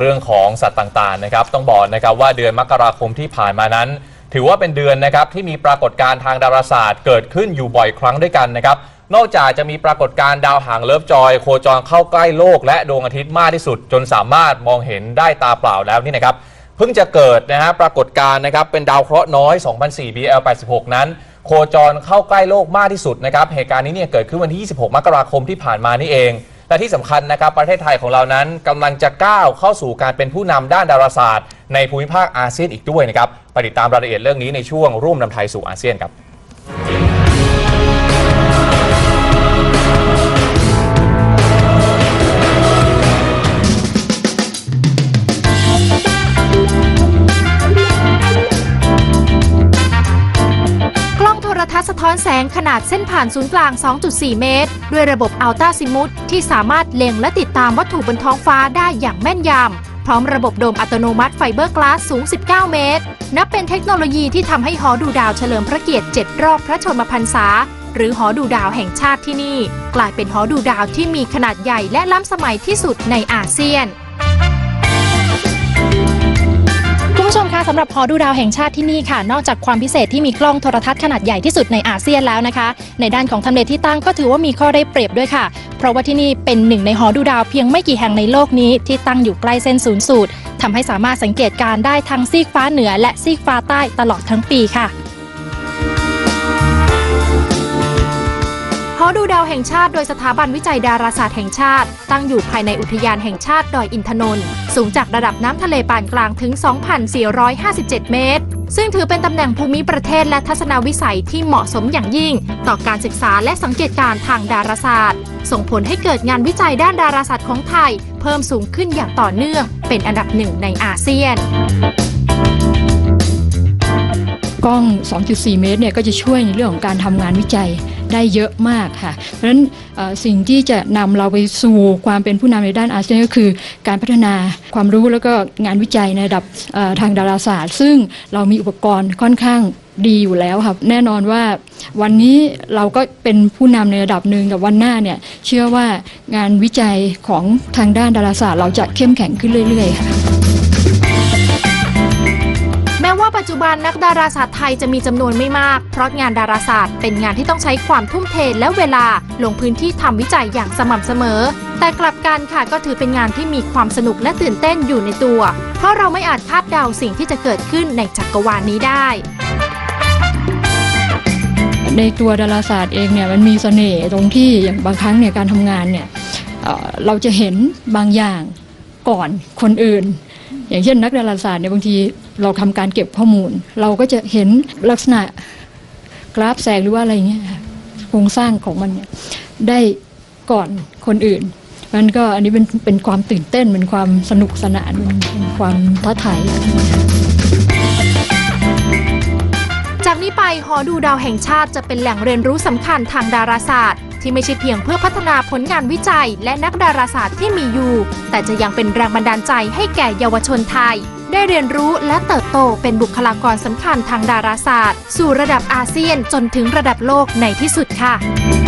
เรื่องของสัตว์ต่างๆนะครับต้องบอกนะครับว่าเดือนมกราคมที่ผ่านมานั้น ถือว่าเป็นเดือนนะครับที่มีปรากฏการณ์ทางดาราศาสตร์ เกิดขึ้นอยู่บ่อยครั้งด้วยกันนะครับนอกจากจะมีปรากฏการณ์ดาวหางเลิฟจอย โคจรเข้าใกล้โลก และดวงอาทิตย์มากที่สุด จนสามารถมองเห็นได้ตาเปล่าแล้วนี่นะครับเพิ่งจะเกิดนะฮะปรากฏการณ์นะครับเป็นดาวเคราะห์น้อย 2004 BL86 นั้น โคจรเข้าใกล้โลกมากที่สุดนะครับเหตุการณ์นี้เนี่ยเกิดขึ้นวันที่ 26 มกราคมที่ผ่านมานี่เอง และที่สำคัญนะครับ ประเทศไทยของเรานั้นกำลังจะก้าวเข้าสู่การเป็นผู้นำด้านดาราศาสตร์ ในภูมิภาคอาเซียนอีกด้วยนะครับไปติดตามรายละเอียดเรื่องนี้ในช่วงร่วมนำไทยสู่อาเซียนครับ ทรทัศน์สะท้อนแสงขนาดเส้นผ่านศูนย์กลาง 2.4 เมตร ด้วยระบบอัลตราซิมุตที่สามารถเล็งและติดตามวัตถุบนท้องฟ้าได้อย่างแม่นยำ พร้อมระบบโดมอัตโนมัติไฟเบอร์กลาสสูง 19 เมตร นับเป็นเทคโนโลยีที่ทำให้หอดูดาวเฉลิมพระเกียรติ 7 รอบพระชนมพรรษา หรือหอดูดาวแห่งชาติที่นี่ กลายเป็นหอดูดาวที่มีขนาดใหญ่และล้ำสมัยที่สุดในอาเซียน สำหรับหอดูดาวแห่งชาติที่นี่ค่ะ นอกจากความพิเศษที่มีกล้องโทรทัศน์ขนาดใหญ่ที่สุดในอาเซียนแล้วนะคะ ในด้านของทำเลที่ตั้งก็ถือว่ามีข้อได้เปรียบด้วยค่ะ เพราะว่าที่นี่เป็นหนึ่งในหอดูดาวเพียงไม่กี่แห่งในโลกนี้ที่ตั้งอยู่ใกล้เส้นศูนย์สูตรทำให้สามารถสังเกตการณ์ได้ทั้งซีกฟ้าเหนือและซีกฟ้าใต้ตลอดทั้งปีค่ะ ดูดาวแห่งชาติโดยสถาบันวิจัยดาราศาสตร์แห่งชาติ ตั้งอยู่ภายในอุทยานแห่งชาติดอยอินทนนท์สูงจากระดับน้ำทะเลปานกลางถึง 2,457 เมตร ซึ่งถือเป็นตำแหน่งภูมิประเทศและทัศนวิสัยที่เหมาะสมอย่างยิ่ง ต่อการศึกษาและสังเกตการทางดาราศาสตร์ ส่งผลให้เกิดงานวิจัยด้านดาราศาสตร์ของไทย เพิ่มสูงขึ้นอย่างต่อเนื่อง เป็นอันดับหนึ่งในอาเซียน กล้อง 2.4 เมตรเนี่ยก็จะช่วยในเรื่องของการทำงานวิจัยได้เยอะมากค่ะ เพราะฉะนั้นสิ่งที่จะนำเราไปสู่ความเป็นผู้นำในด้านอาเซียนก็คือ การพัฒนาความรู้แล้วก็งานวิจัยในระดับทางดาราศาสตร์ ซึ่งเรามีอุปกรณ์ค่อนข้างดีอยู่แล้วครับแน่นอนว่าวันนี้เราก็เป็นผู้นำในระดับหนึ่งแต่วันหน้าเนี่ยเชื่อว่างานวิจัยของทางด้านดาราศาสตร์ เราจะเข้มแข็งขึ้นเรื่อยๆค่ะ ปัจจุบันนักดาราศาสตร์ไทยจะมีจำนวนไม่มาก เพราะงานดาราศาสตร์เป็นงานที่ต้องใช้ความทุ่มเทและเวลาลงพื้นที่ทำวิจัยอย่างสม่ำเสมอ แต่กลับกันค่ะก็ถือเป็นงานที่มีความสนุกและตื่นเต้นอยู่ในตัว เพราะเราไม่อาจคาดเดาสิ่งที่จะเกิดขึ้นในจักรวาลนี้ได้ในตัวดาราศาสตร์เองเนี่ยมันมีเสน่ห์ตรงที่อย่างบางครั้งเนี่ยการทำงานเนี่ยเเราจะเห็นบางอย่างก่อนคนอื่น อย่างเช่นนักดาราศาสตร์เนี่ยบางทีเราทำการเก็บข้อมูล เราก็จะเห็นลักษณะกราฟแสงหรือว่าอะไรเงี้ยโครงสร้างของมันเนี่ยได้ก่อนคนอื่นมันก็อันนี้เป็นเป็นความตื่นเต้นเป็นความสนุกสนานเป็นความท้าทายจากนี้ไปหอดูดาวแห่งชาติจะเป็นแหล่งเรียนรู้สำคัญทางดาราศาสตร์ ที่ไม่ใช่เพียงเพื่อพัฒนาผลงานวิจัย และนักดาราศาสตร์ที่มีอยู่ แต่จะยังเป็นแรงบันดาลใจให้แก่เยาวชนไทย ได้เรียนรู้และเติบโตเป็นบุคลากรสำคัญทางดาราศาสตร์ สู่ระดับอาเซียนจนถึงระดับโลกในที่สุดค่ะ